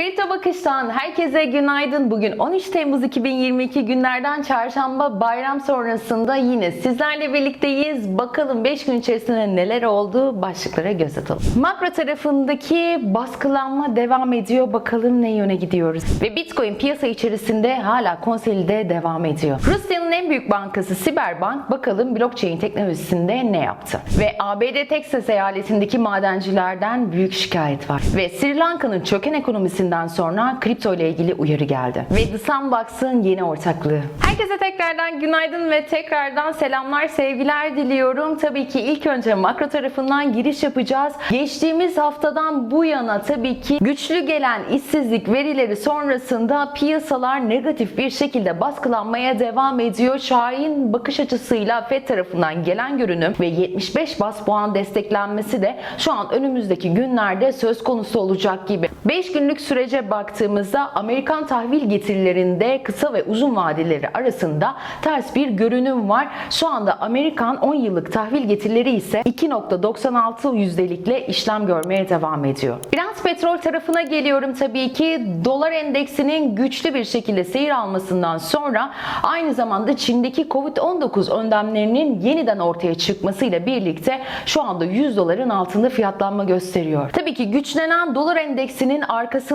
Kripto Bakış'tan herkese günaydın. Bugün 13 Temmuz 2022 günlerden çarşamba bayram sonrasında yine sizlerle birlikteyiz. Bakalım 5 gün içerisinde neler oldu başlıklara göz atalım. Makro tarafındaki baskılanma devam ediyor. Bakalım ne yöne gidiyoruz. Ve Bitcoin piyasa içerisinde hala konsolide devam ediyor. Rusya'nın en büyük bankası Siberbank bakalım blockchain teknolojisinde ne yaptı? Ve ABD Texas eyaletindeki madencilerden büyük şikayet var. Ve Sri Lanka'nın çöken ekonomisinden sonra kripto ile ilgili uyarı geldi. Ve The Sandbox'ın yeni ortaklığı. Herkese tekrardan günaydın ve tekrardan selamlar, sevgiler diliyorum. Tabii ki ilk önce makro tarafından giriş yapacağız. Geçtiğimiz haftadan bu yana tabii ki güçlü gelen işsizlik verileri sonrasında piyasalar negatif bir şekilde baskılanmaya devam ediyor. Şahin bakış açısıyla FED tarafından gelen görünüm ve 75 bas puan desteklenmesi de şu an önümüzdeki günlerde söz konusu olacak gibi. 5 günlük sürece baktığımızda Amerikan tahvil getirilerinde kısa ve uzun vadeleri arasında ters bir görünüm var. Şu anda Amerikan 10 yıllık tahvil getirileri ise 2.96 yüzdelikle işlem görmeye devam ediyor. Brent petrol tarafına geliyorum tabii ki dolar endeksinin güçlü bir şekilde seyir almasından sonra aynı zamanda Çin'deki Covid-19 önlemlerinin yeniden ortaya çıkmasıyla birlikte şu anda 100 doların altında fiyatlanma gösteriyor. Tabii ki güçlenen dolar endeksinin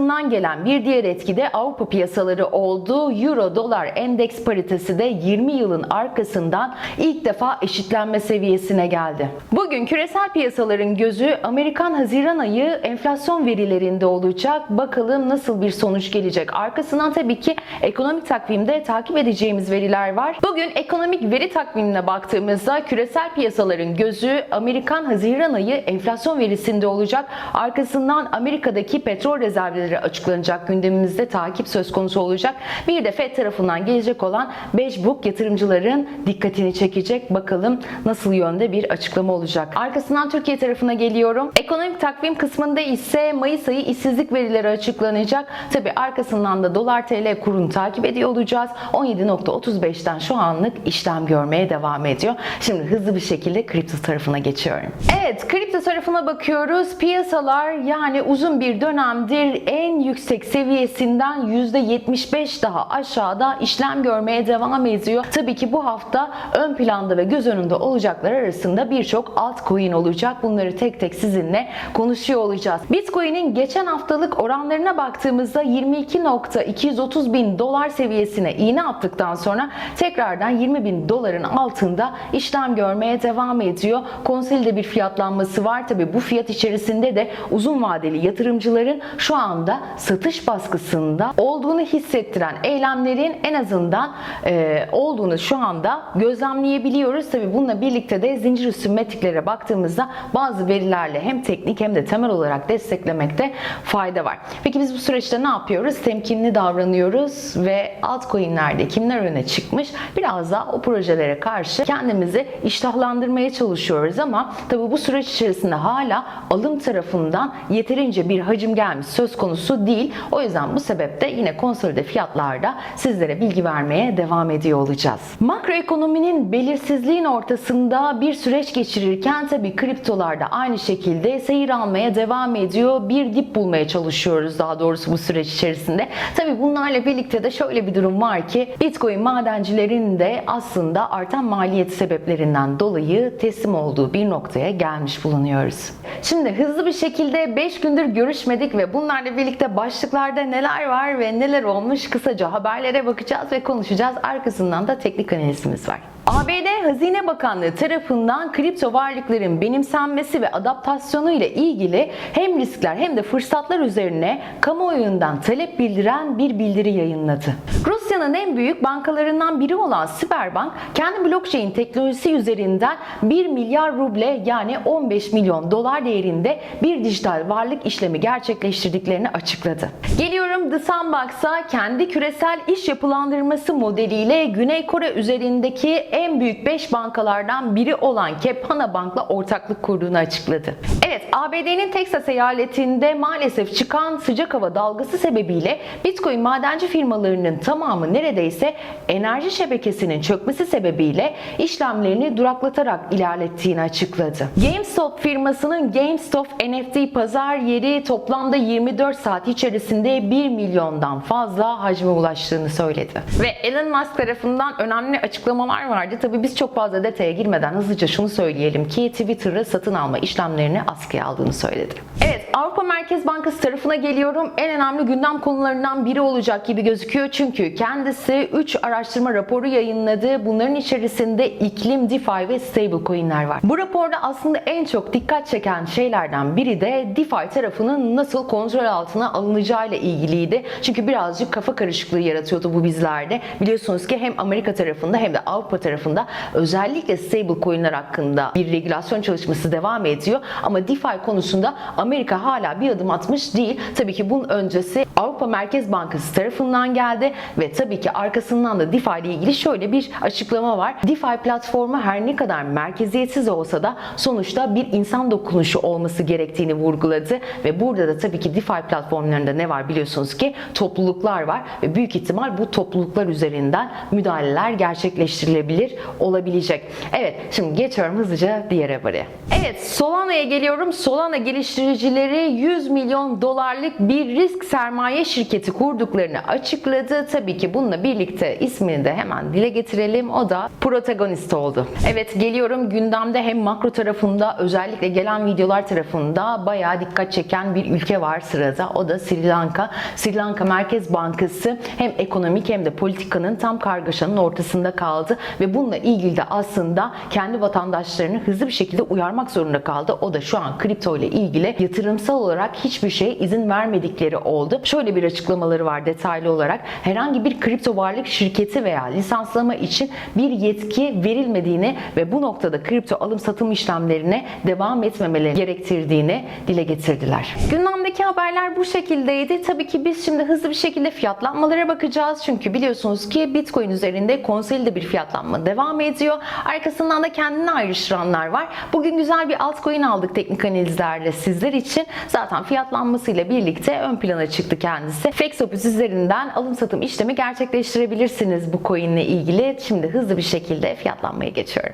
arkasından gelen bir diğer etki de Avrupa piyasaları oldu. Euro dolar endeks paritesi de 20 yılın arkasından ilk defa eşitlenme seviyesine geldi. Bugün küresel piyasaların gözü Amerikan Haziran ayı enflasyon verilerinde olacak. Bakalım nasıl bir sonuç gelecek. Arkasından tabii ki ekonomik takvimde takip edeceğimiz veriler var. Bugün ekonomik veri takvimine baktığımızda küresel piyasaların gözü Amerikan Haziran ayı enflasyon verisinde olacak. Arkasından Amerika'daki petrol rezervleri açıklanacak. Gündemimizde takip söz konusu olacak. Bir de FED tarafından gelecek olan Beige Book yatırımcıların dikkatini çekecek. Bakalım nasıl yönde bir açıklama olacak. Arkasından Türkiye tarafına geliyorum. Ekonomik takvim kısmında ise Mayıs ayı işsizlik verileri açıklanacak. Tabi arkasından da dolar TL kurunu takip ediyor olacağız. 17.35'ten şu anlık işlem görmeye devam ediyor. Şimdi hızlı bir şekilde kripto tarafına geçiyorum. Evet kripto tarafına bakıyoruz. Piyasalar yani uzun bir dönemdir en yüksek seviyesinden %75 daha aşağıda işlem görmeye devam ediyor. Tabii ki bu hafta ön planda ve göz önünde olacaklar arasında birçok altcoin olacak. Bunları tek tek sizinle konuşuyor olacağız. Bitcoin'in geçen haftalık oranlarına baktığımızda 22.230 bin dolar seviyesine iğne attıktan sonra tekrardan 20 bin doların altında işlem görmeye devam ediyor. Konsolide bir fiyatlanması var. Tabii bu fiyat içerisinde de uzun vadeli yatırımcıların şu anda satış baskısında olduğunu hissettiren eylemlerin en azından e, olduğunu şu anda gözlemleyebiliyoruz. Tabii bununla birlikte de zincir üstü metriklere baktığımızda bazı verilerle hem teknik hem de temel olarak desteklemekte fayda var. Peki biz bu süreçte ne yapıyoruz? Temkinli davranıyoruz ve altcoin'lerde kimler öne çıkmış biraz daha o projelere karşı kendimizi iştahlandırmaya çalışıyoruz ama tabii bu süreç içerisinde hala alım tarafından yeterince bir hacim gelmiş söz konusu değil. O yüzden bu sebeple yine konsolide fiyatlarda sizlere bilgi vermeye devam ediyor olacağız. Makroekonominin belirsizliğin ortasında bir süreç geçirirken tabii kriptolarda aynı şekilde seyir almaya devam ediyor. Bir dip bulmaya çalışıyoruz daha doğrusu bu süreç içerisinde. Tabii bunlarla birlikte de şöyle bir durum var ki Bitcoin madencilerin de aslında artan maliyet sebeplerinden dolayı teslim olduğu bir noktaya gelmiş bulunuyoruz. Şimdi hızlı bir şekilde 5 gündür görüşmedik ve bunlarla birlikte başlıklarda neler var ve neler olmuş kısaca haberlere bakacağız ve konuşacağız. Arkasından da teknik analizimiz var. ABD Hazine Bakanlığı tarafından kripto varlıkların benimsenmesi ve adaptasyonu ile ilgili hem riskler hem de fırsatlar üzerine kamuoyundan talep bildiren bir bildiri yayınladı. Rusya'nın en büyük bankalarından biri olan Siberbank, kendi blockchain teknolojisi üzerinden 1 milyar ruble yani 15 milyon dolar değerinde bir dijital varlık işlemi gerçekleştirdiklerini açıkladı. Geliyorum The Sandbox'a kendi küresel iş yapılandırması modeliyle Güney Kore üzerindeki en büyük 5 bankalardan biri olan Kepana Bank'la ortaklık kurduğunu açıkladı. Evet ABD'nin Texas eyaletinde maalesef çıkan sıcak hava dalgası sebebiyle Bitcoin madenci firmalarının tamamı neredeyse enerji şebekesinin çökmesi sebebiyle işlemlerini duraklatarak ilerlettiğini açıkladı. GameStop firmasının GameStop NFT pazar yeri toplamda 24 saat içerisinde 1 milyondan fazla hacme ulaştığını söyledi. Ve Elon Musk tarafından önemli açıklamalar vardı. Tabii biz çok fazla detaya girmeden hızlıca şunu söyleyelim ki Twitter'ı satın alma işlemlerini askıya aldığını söyledi. Evet Avrupa Merkez Bankası tarafına geliyorum. En önemli gündem konularından biri olacak gibi gözüküyor. Çünkü kendisi 3 araştırma raporu yayınladı. Bunların içerisinde iklim, DeFi ve stablecoin'ler var. Bu raporda aslında en çok dikkat çeken şeylerden biri de DeFi tarafının nasıl kontrol altına alınacağı ile ilgiliydi. Çünkü birazcık kafa karışıklığı yaratıyordu bu bizlerde. Biliyorsunuz ki hem Amerika tarafında hem de Avrupa tarafında özellikle stablecoin'ler hakkında bir regülasyon çalışması devam ediyor. Ama DeFi konusunda Amerika hala bir adım atmış değil. Tabii ki bunun öncesi Avrupa Merkez Bankası tarafından geldi ve tabii ki arkasından da DeFi ile ilgili şöyle bir açıklama var. DeFi platformu her ne kadar merkeziyetsiz olsa da sonuçta bir insan dokunuşu olması gerektiğini vurguladı ve burada da tabii ki DeFi platformlarında ne var biliyorsunuz ki topluluklar var ve büyük ihtimal bu topluluklar üzerinden müdahaleler gerçekleştirilebilir olabilecek. Evet şimdi geçiyorum hızlıca diğer habere. Evet Solana'ya geliyorum. Solana geliştiricileri 100 milyon dolarlık bir risk sermaye şirketi kurduklarını açıkladı. Tabii ki bununla birlikte ismini de hemen dile getirelim. O da protagonist oldu. Evet geliyorum gündemde hem makro tarafında özellikle gelen videolar tarafında bayağı dikkat çeken bir ülke var sırada. O da Sri Lanka. Sri Lanka Merkez Bankası hem ekonomik hem de politikanın tam kargaşanın ortasında kaldı ve bununla ilgili de aslında kendi vatandaşlarını hızlı bir şekilde uyarmak zorunda kaldı. O da şu an kripto ile ilgili yatırımsal olarak hiçbir şeye izin vermedikleri oldu. Şöyle bir açıklamaları var detaylı olarak. Herhangi bir kripto varlık şirketi veya lisanslama için bir yetki verilmediğini ve bu noktada kripto alım satım işlemlerine devam etmemeleri gerektirdiğini dile getirdiler. Gündemdeki haberler bu şekildeydi. Tabii ki biz şimdi hızlı bir şekilde fiyatlanmalara bakacağız. Çünkü biliyorsunuz ki Bitcoin üzerinde konsolide bir fiyatlanma devam ediyor. Arkasından da kendini ayrıştıranlar var. Bugün güzel bir altcoin aldık teknik analizlerle sizler için. Zaten fiyatlanmasıyla birlikte ön plana çıktı kendisi. Fexopus üzerinden alım satım işlemi gerçekleştirebilirsiniz bu coin ile ilgili. Şimdi hızlı bir şekilde fiyatlanmaya geçiyorum.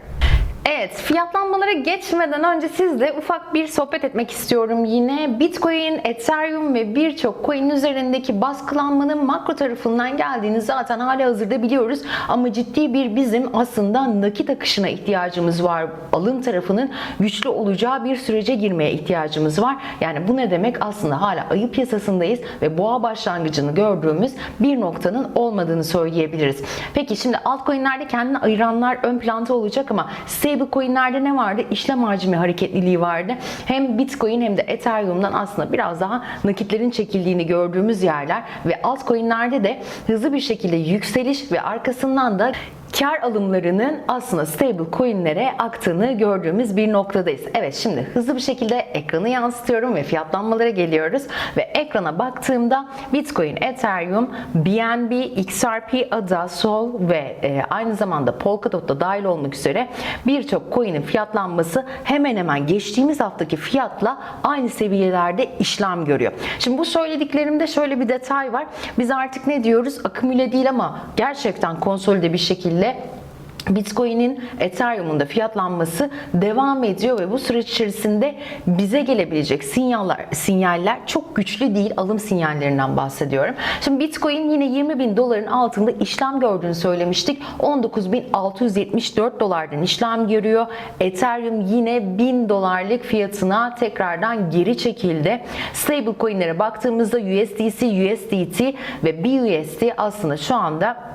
Evet, fiyatlanmalara geçmeden önce sizle ufak bir sohbet etmek istiyorum yine. Bitcoin, Ethereum ve birçok coin üzerindeki baskılanmanın makro tarafından geldiğini zaten hala hazırda biliyoruz. Ama ciddi bir bizim aslında nakit akışına ihtiyacımız var. Alım tarafının güçlü olacağı bir sürece girmeye ihtiyacımız var. Yani bu ne demek? Aslında hala ayı piyasasındayız ve boğa başlangıcını gördüğümüz bir noktanın olmadığını söyleyebiliriz. Peki şimdi altcoin'lerde kendini ayıranlar ön planda olacak ama stablecoin'lerde ne vardı? İşlem hacmi hareketliliği vardı. Hem Bitcoin hem de Ethereum'dan aslında biraz daha nakitlerin çekildiğini gördüğümüz yerler ve altcoin'lerde de hızlı bir şekilde yükseliş ve arkasından da kar alımlarının aslında stable coinlere aktığını gördüğümüz bir noktadayız. Evet şimdi hızlı bir şekilde ekranı yansıtıyorum ve fiyatlanmalara geliyoruz ve ekrana baktığımda Bitcoin, Ethereum, BNB, XRP, ADA, Sol ve e, aynı zamanda Polkadot da dahil olmak üzere birçok coin'in fiyatlanması hemen hemen geçtiğimiz haftaki fiyatla aynı seviyelerde işlem görüyor. Şimdi bu söylediklerimde şöyle bir detay var. Biz artık ne diyoruz? Akümüle değil ama gerçekten konsolide bir şekilde Bitcoin'in Ethereum'un da fiyatlanması devam ediyor ve bu süreç içerisinde bize gelebilecek sinyaller, sinyaller çok güçlü değil. Alım sinyallerinden bahsediyorum. Şimdi Bitcoin yine 20 bin doların altında işlem gördüğünü söylemiştik. 19.674 dolardan işlem görüyor. Ethereum yine 1000 dolarlık fiyatına tekrardan geri çekildi. Stable coinlere baktığımızda USDC, USDT ve BUSD aslında şu anda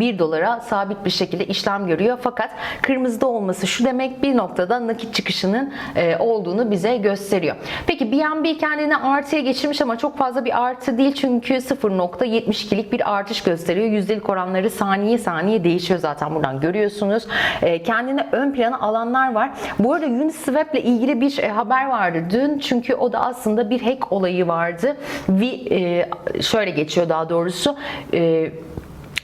1 dolara sabit bir şekilde işlem görüyor. Fakat kırmızıda olması şu demek bir noktada nakit çıkışının e, olduğunu bize gösteriyor. Peki BNB kendini artıya geçirmiş ama çok fazla bir artı değil çünkü 0.72'lik bir artış gösteriyor. Yüzdelik oranları saniye saniye değişiyor zaten buradan görüyorsunuz. E, kendini ön plana alanlar var. Bu arada Uniswap ile ilgili bir e, haber vardı dün çünkü o da aslında bir hack olayı vardı. E, şöyle geçiyor daha doğrusu.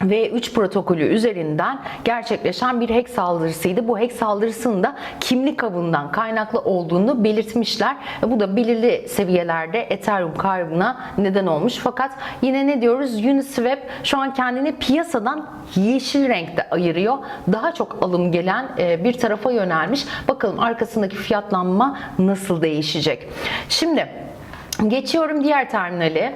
E, V3 protokolü üzerinden gerçekleşen bir hack saldırısıydı. Bu hack saldırısının da kimlik avından kaynaklı olduğunu belirtmişler. Bu da belirli seviyelerde Ethereum kaybına neden olmuş. Fakat yine ne diyoruz? Uniswap şu an kendini piyasadan yeşil renkte ayırıyor. Daha çok alım gelen e, bir tarafa yönelmiş. Bakalım arkasındaki fiyatlanma nasıl değişecek. Şimdi geçiyorum diğer terminale.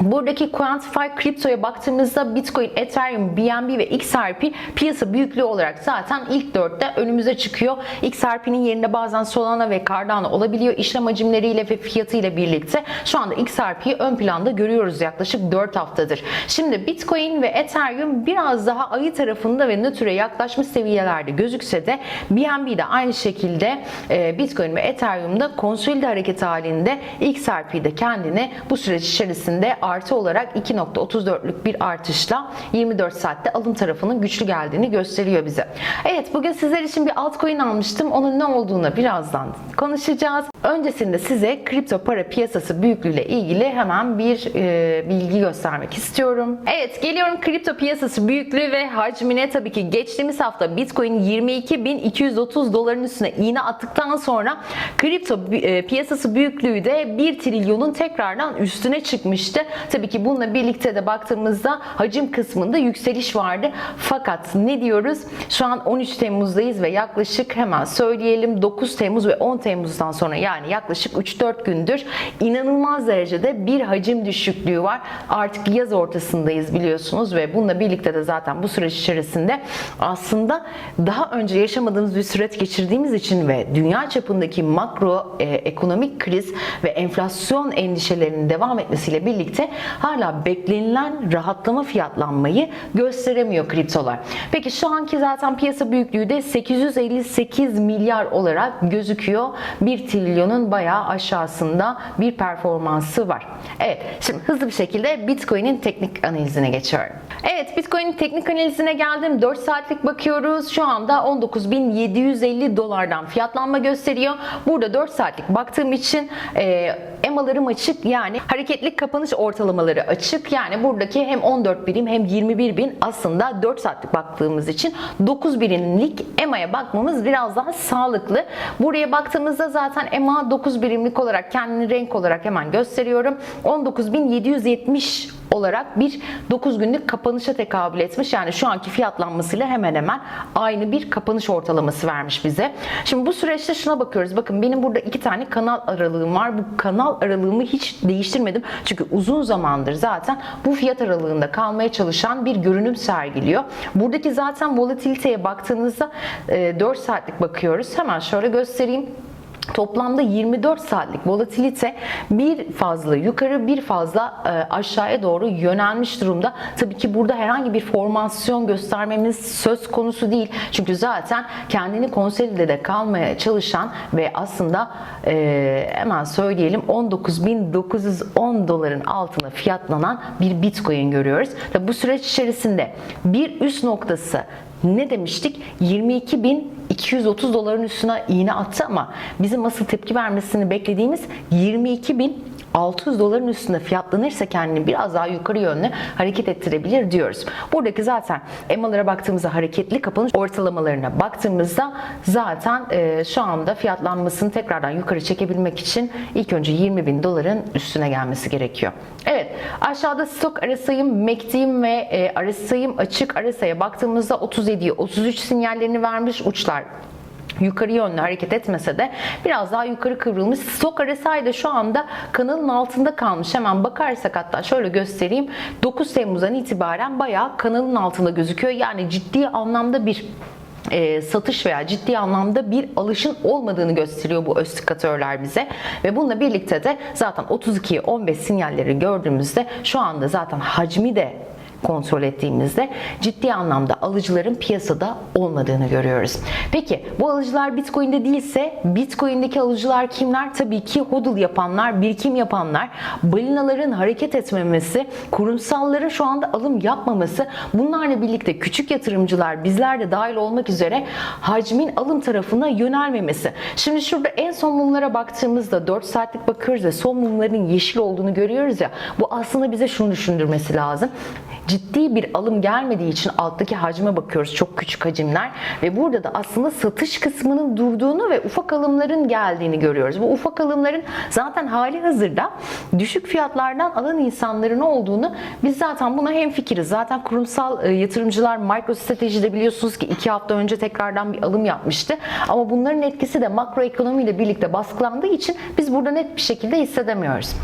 Buradaki Quantify Crypto'ya baktığımızda Bitcoin, Ethereum, BNB ve XRP piyasa büyüklüğü olarak zaten ilk dörtte önümüze çıkıyor. XRP'nin yerinde bazen Solana ve Cardano olabiliyor. İşlem hacimleriyle ve fiyatıyla birlikte şu anda XRP'yi ön planda görüyoruz yaklaşık 4 haftadır. Şimdi Bitcoin ve Ethereum biraz daha ayı tarafında ve nötre yaklaşmış seviyelerde gözükse de BNB de aynı şekilde e, Bitcoin ve Ethereum'da konsolide hareket halinde XRP de kendini bu süreç içerisinde artı olarak 2.34'lük bir artışla 24 saatte alım tarafının güçlü geldiğini gösteriyor bize. Evet bugün sizler için bir altcoin almıştım. Onun ne olduğunu birazdan konuşacağız. Öncesinde size kripto para piyasası büyüklüğüyle ilgili hemen bir e, bilgi göstermek istiyorum. Evet geliyorum kripto piyasası büyüklüğü ve hacmine tabii ki geçtiğimiz hafta Bitcoin 22.230 doların üstüne iğne attıktan sonra kripto e, piyasası büyüklüğü de 1 trilyonun tekrardan üstüne çıkmıştı. Tabii ki bununla birlikte de baktığımızda hacim kısmında yükseliş vardı. Fakat ne diyoruz? Şu an 13 Temmuz'dayız ve yaklaşık hemen söyleyelim 9 Temmuz ve 10 Temmuz'dan sonra yani yaklaşık 3-4 gündür inanılmaz derecede bir hacim düşüklüğü var. Artık yaz ortasındayız biliyorsunuz ve bununla birlikte de zaten bu süreç içerisinde aslında daha önce yaşamadığımız bir süreç geçirdiğimiz için ve dünya çapındaki makro e, ekonomik kriz ve enflasyon endişelerinin devam etmesiyle birlikte hala beklenilen rahatlama fiyatlanmayı gösteremiyor kriptolar. Peki şu anki zaten piyasa büyüklüğü de 858 milyar olarak gözüküyor. 1 trilyonun bayağı aşağısında bir performansı var. Evet şimdi hızlı bir şekilde Bitcoin'in teknik analizine geçiyorum. Evet Bitcoin'in teknik analizine geldim. 4 saatlik bakıyoruz. Şu anda 19.750 dolardan fiyatlanma gösteriyor. Burada 4 saatlik baktığım için e, EMA'larım açık yani hareketlik kapanış ortalamaları açık. Yani buradaki hem 14 birim hem 21 bin aslında 4 saatlik baktığımız için 9 birimlik EMA'ya bakmamız biraz daha sağlıklı. Buraya baktığımızda zaten EMA 9 birimlik olarak kendini renk olarak hemen gösteriyorum. 19.770 olarak bir 9 günlük kapanışa tekabül etmiş. Yani şu anki fiyatlanmasıyla hemen hemen aynı bir kapanış ortalaması vermiş bize. Şimdi bu süreçte şuna bakıyoruz. Bakın benim burada iki tane kanal aralığım var. Bu kanal aralığımı hiç değiştirmedim. Çünkü uzun zamandır zaten bu fiyat aralığında kalmaya çalışan bir görünüm sergiliyor. Buradaki zaten volatiliteye baktığınızda 4 saatlik bakıyoruz. Hemen şöyle göstereyim. Toplamda 24 saatlik volatilite bir fazla yukarı bir fazla e, aşağıya doğru yönelmiş durumda. Tabii ki burada herhangi bir formasyon göstermemiz söz konusu değil. Çünkü zaten kendini konsolidede kalmaya çalışan ve aslında e, hemen söyleyelim 19.910 doların altına fiyatlanan bir bitcoin görüyoruz. Ve bu süreç içerisinde bir üst noktası ne demiştik? 22.230 doların üstüne iğne attı ama bizim asıl tepki vermesini beklediğimiz 22.000 600 doların üstünde fiyatlanırsa kendini biraz daha yukarı yönlü hareket ettirebilir diyoruz. Buradaki zaten EMA'lara baktığımızda hareketli kapanış ortalamalarına baktığımızda zaten e, şu anda fiyatlanmasını tekrardan yukarı çekebilmek için ilk önce 20 bin doların üstüne gelmesi gerekiyor. Evet aşağıda stok arasayım, MACD'im ve e, arasayım açık arasaya baktığımızda 37'ye 33 sinyallerini vermiş uçlar yukarı yönlü hareket etmese de biraz daha yukarı kıvrılmış. Stok RSI de şu anda kanalın altında kalmış. Hemen bakarsak hatta şöyle göstereyim. 9 Temmuz'dan itibaren bayağı kanalın altında gözüküyor. Yani ciddi anlamda bir e, satış veya ciddi anlamda bir alışın olmadığını gösteriyor bu östikatörler bize. Ve bununla birlikte de zaten 32'ye 15 sinyalleri gördüğümüzde şu anda zaten hacmi de kontrol ettiğimizde ciddi anlamda alıcıların piyasada olmadığını görüyoruz. Peki bu alıcılar Bitcoin'de değilse Bitcoin'deki alıcılar kimler? Tabii ki hodl yapanlar, birikim yapanlar, balinaların hareket etmemesi, kurumsalların şu anda alım yapmaması, bunlarla birlikte küçük yatırımcılar bizler de dahil olmak üzere hacmin alım tarafına yönelmemesi. Şimdi şurada en son mumlara baktığımızda 4 saatlik bakıyoruz ve son mumların yeşil olduğunu görüyoruz ya. Bu aslında bize şunu düşündürmesi lazım ciddi bir alım gelmediği için alttaki hacme bakıyoruz. Çok küçük hacimler ve burada da aslında satış kısmının durduğunu ve ufak alımların geldiğini görüyoruz. Bu ufak alımların zaten hali hazırda düşük fiyatlardan alan insanların olduğunu biz zaten buna hemfikiriz. Zaten kurumsal e, yatırımcılar MicroStrategy'de biliyorsunuz ki iki hafta önce tekrardan bir alım yapmıştı. Ama bunların etkisi de makroekonomiyle birlikte baskılandığı için biz burada net bir şekilde hissedemiyoruz.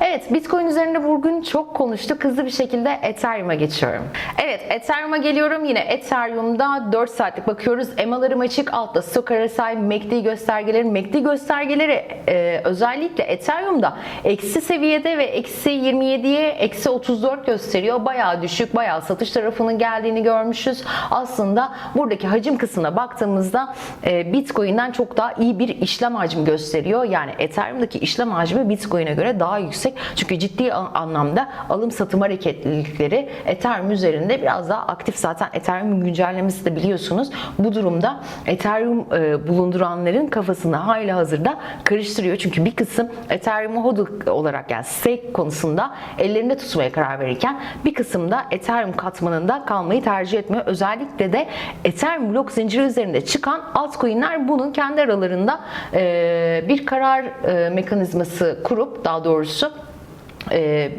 Evet Bitcoin üzerinde bugün çok konuştuk. Hızlı bir şekilde Ethereum'a geçiyorum. Evet Ethereum'a geliyorum. Yine Ethereum'da 4 saatlik bakıyoruz. EMA'larım açık. Altta Stoch RSI, MACD göstergeleri. MACD göstergeleri e, özellikle Ethereum'da eksi seviyede ve eksi 27'ye eksi 34 gösteriyor. Bayağı düşük, bayağı satış tarafının geldiğini görmüşüz. Aslında buradaki hacim kısmına baktığımızda e, Bitcoin'den çok daha iyi bir işlem hacmi gösteriyor. Yani Ethereum'daki işlem hacmi Bitcoin'e göre daha yüksek. Çünkü ciddi an- anlamda alım satım hareketlilikleri Ethereum üzerinde biraz daha aktif. Zaten Ethereum güncellemesi de biliyorsunuz. Bu durumda Ethereum e, bulunduranların kafasını hala hazırda karıştırıyor. Çünkü bir kısım Ethereum'u hodl olarak yani stake konusunda ellerinde tutmaya karar verirken bir kısım da Ethereum katmanında kalmayı tercih etmiyor. Özellikle de Ethereum blok zinciri üzerinde çıkan altcoin'ler bunun kendi aralarında e, bir karar e, mekanizması kurup daha doğrusu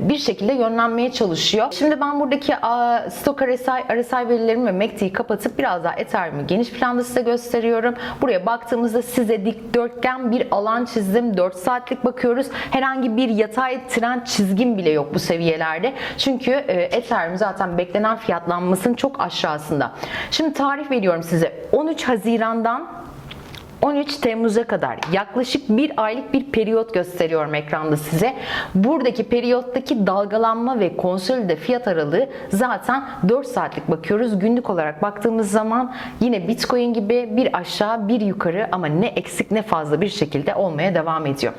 bir şekilde yönlenmeye çalışıyor. Şimdi ben buradaki a, Stoch RSI, RSI verilerimi ve MACD'yi kapatıp biraz daha Ethereum'u geniş planda size gösteriyorum. Buraya baktığımızda size dikdörtgen bir alan çizdim. 4 saatlik bakıyoruz. Herhangi bir yatay trend çizgim bile yok bu seviyelerde. Çünkü e, Ethereum zaten beklenen fiyatlanmasının çok aşağısında. Şimdi tarih veriyorum size. 13 Haziran'dan 13 Temmuz'a kadar yaklaşık bir aylık bir periyot gösteriyorum ekranda size. Buradaki periyottaki dalgalanma ve konsolide fiyat aralığı zaten 4 saatlik bakıyoruz. Günlük olarak baktığımız zaman yine Bitcoin gibi bir aşağı bir yukarı ama ne eksik ne fazla bir şekilde olmaya devam ediyor.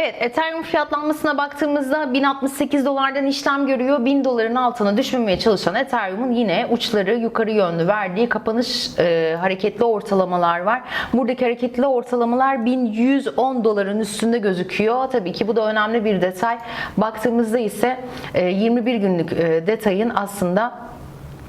Evet, Ethereum fiyatlanmasına baktığımızda 1068 dolardan işlem görüyor. 1000 doların altına düşmemeye çalışan Ethereum'un yine uçları yukarı yönlü verdiği kapanış e, hareketli ortalamalar var. Buradaki hareketli ortalamalar 1110 doların üstünde gözüküyor. Tabii ki bu da önemli bir detay. Baktığımızda ise e, 21 günlük e, detayın aslında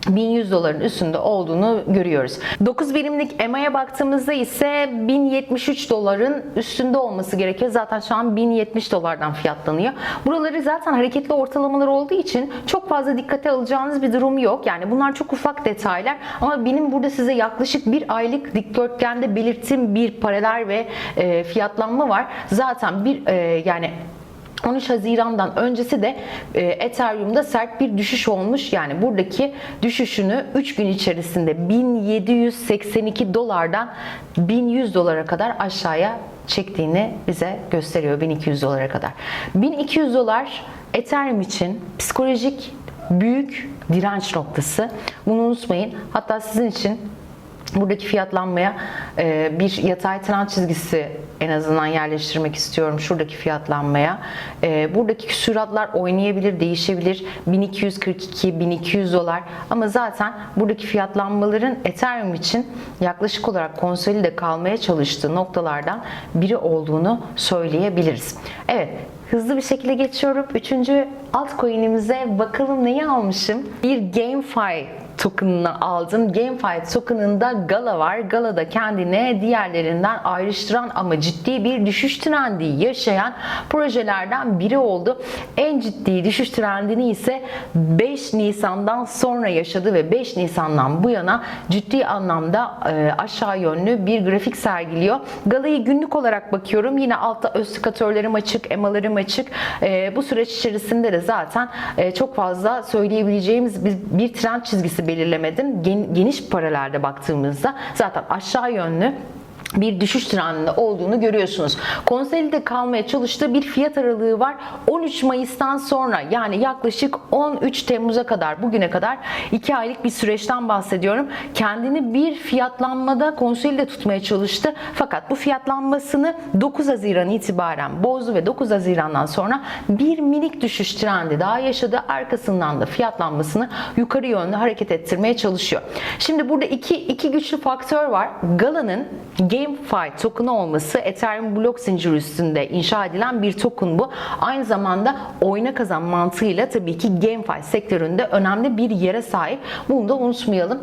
1100 doların üstünde olduğunu görüyoruz. 9 birimlik EMA'ya baktığımızda ise 1073 doların üstünde olması gerekiyor. Zaten şu an 1070 dolardan fiyatlanıyor. Buraları zaten hareketli ortalamalar olduğu için çok fazla dikkate alacağınız bir durum yok. Yani bunlar çok ufak detaylar ama benim burada size yaklaşık bir aylık dikdörtgende belirttiğim bir paralel ve e, fiyatlanma var. Zaten bir e, yani 13 Haziran'dan öncesi de e, Ethereum'da sert bir düşüş olmuş. Yani buradaki düşüşünü 3 gün içerisinde 1782 dolardan 1100 dolara kadar aşağıya çektiğini bize gösteriyor 1200 dolara kadar. 1200 dolar Ethereum için psikolojik büyük direnç noktası. Bunu unutmayın. Hatta sizin için buradaki fiyatlanmaya e, bir yatay trend çizgisi en azından yerleştirmek istiyorum şuradaki fiyatlanmaya. E, buradaki küsuratlar oynayabilir, değişebilir. 1242, 1200 dolar ama zaten buradaki fiyatlanmaların Ethereum için yaklaşık olarak konsolide kalmaya çalıştığı noktalardan biri olduğunu söyleyebiliriz. Evet, Hızlı bir şekilde geçiyorum. Üçüncü altcoin'imize bakalım neyi almışım? Bir GameFi token'ını aldım. GameFi token'ında Gala var. Gala da kendine diğerlerinden ayrıştıran ama ciddi bir düşüş trendi yaşayan projelerden biri oldu. En ciddi düşüş trendini ise 5 Nisan'dan sonra yaşadı ve 5 Nisan'dan bu yana ciddi anlamda e, aşağı yönlü bir grafik sergiliyor. Gala'yı günlük olarak bakıyorum. Yine altta östikatörlerim açık, emalarım açık. E, bu süreç içerisinde de zaten e, çok fazla söyleyebileceğimiz bir trend çizgisi belirlemedim. Gen- geniş paralelde baktığımızda zaten aşağı yönlü bir düşüş trendinde olduğunu görüyorsunuz. Konsolide kalmaya çalıştığı bir fiyat aralığı var. 13 Mayıs'tan sonra yani yaklaşık 13 Temmuz'a kadar bugüne kadar 2 aylık bir süreçten bahsediyorum. Kendini bir fiyatlanmada konsolide tutmaya çalıştı. Fakat bu fiyatlanmasını 9 Haziran itibaren bozdu ve 9 Haziran'dan sonra bir minik düşüş trendi daha yaşadı. Arkasından da fiyatlanmasını yukarı yönlü hareket ettirmeye çalışıyor. Şimdi burada iki, iki güçlü faktör var. Gala'nın GameFi token'ı olması Ethereum blok zinciri üstünde inşa edilen bir token bu. Aynı zamanda oyna kazan mantığıyla tabii ki GameFi sektöründe önemli bir yere sahip. Bunu da unutmayalım.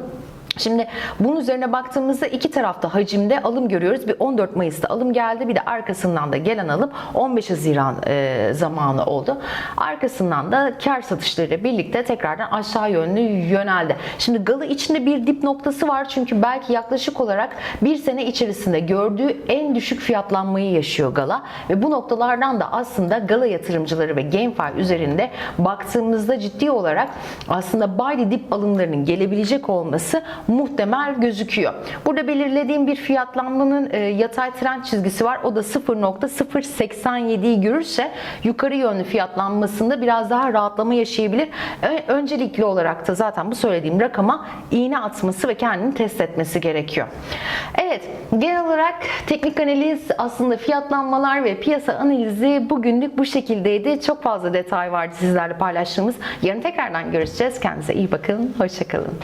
Şimdi bunun üzerine baktığımızda iki tarafta hacimde alım görüyoruz. Bir 14 Mayıs'ta alım geldi bir de arkasından da gelen alım 15 Haziran e, zamanı oldu. Arkasından da kar satışları birlikte tekrardan aşağı yönlü yöneldi. Şimdi Galı içinde bir dip noktası var çünkü belki yaklaşık olarak bir sene içerisinde gördüğü en düşük fiyatlanmayı yaşıyor Gala ve bu noktalardan da aslında Gala yatırımcıları ve GameFi üzerinde baktığımızda ciddi olarak aslında buy dip alımlarının gelebilecek olması muhtemel gözüküyor. Burada belirlediğim bir fiyatlanmanın e, yatay trend çizgisi var. O da 0.087'yi görürse yukarı yönlü fiyatlanmasında biraz daha rahatlama yaşayabilir. Öncelikli olarak da zaten bu söylediğim rakama iğne atması ve kendini test etmesi gerekiyor. Evet, genel olarak teknik analiz aslında fiyatlanmalar ve piyasa analizi bugünlük bu şekildeydi. Çok fazla detay vardı sizlerle paylaştığımız. Yarın tekrardan görüşeceğiz. Kendinize iyi bakın. Hoşçakalın.